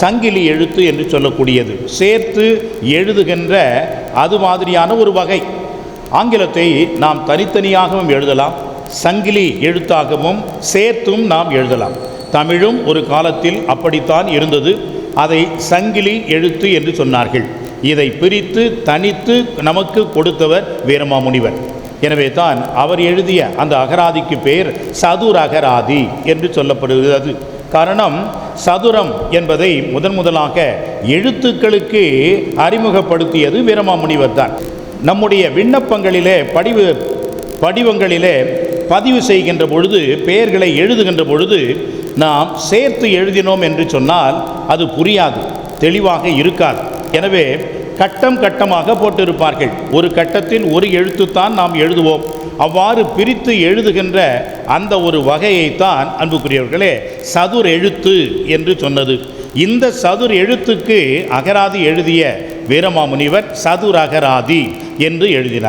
சங்கிலி எழுத்து என்று சொல்லக்கூடியது. சேர்த்து எழுதுகின்ற அது மாதிரியான ஒரு வகை. ஆங்கிலத்தை நாம் தனித்தனியாகவும் எழுதலாம். சங்கிலி எழுத்தாகவும் சேர்த்தும் நாம் எழுதலாம். தமிழும் ஒரு காலத்தில் அப்படித்தான் இருந்தது. அதை சங்கிலி எழுத்து என்று சொன்னார்கள். இதை பிரித்து தனித்து நமக்கு கொடுத்தவர் வீரமாமுனிவர். எனவே தான் அவர் எழுதிய அந்த அகராதிக்கு பெயர் சதுரகராதி என்று சொல்லப்படுகிறது. காரணம் சதுரம் என்பதை முதன் முதலாக எழுத்துக்களுக்கு அறிமுகப்படுத்தியது வீரமாமுனிவர் தான். நம்முடைய விண்ணப்பங்களிலே படிவு படிவங்களிலே பதிவு செய்கின்ற பொழுது பெயர்களை எழுதுகின்ற பொழுது நாம் சேர்த்து எழுதினோம் என்று சொன்னால் அது புரியாது தெளிவாக இருக்காது. எனவே கட்டம் கட்டமாக போட்டிருப்பார்கள். ஒரு கட்டத்தில் ஒரு எழுத்துத்தான் நாம் எழுதுவோம். அவ்வாறு பிரித்து எழுதுகின்ற அந்த ஒரு வகையைத்தான் அன்புக்குரியவர்களே சதுர் எழுத்து என்று சொன்னது. இந்த சதுர் எழுத்துக்கு அகராதி எழுதிய வீரமாமுனிவர் சதுர் அகராதி என்று எழுதினார்.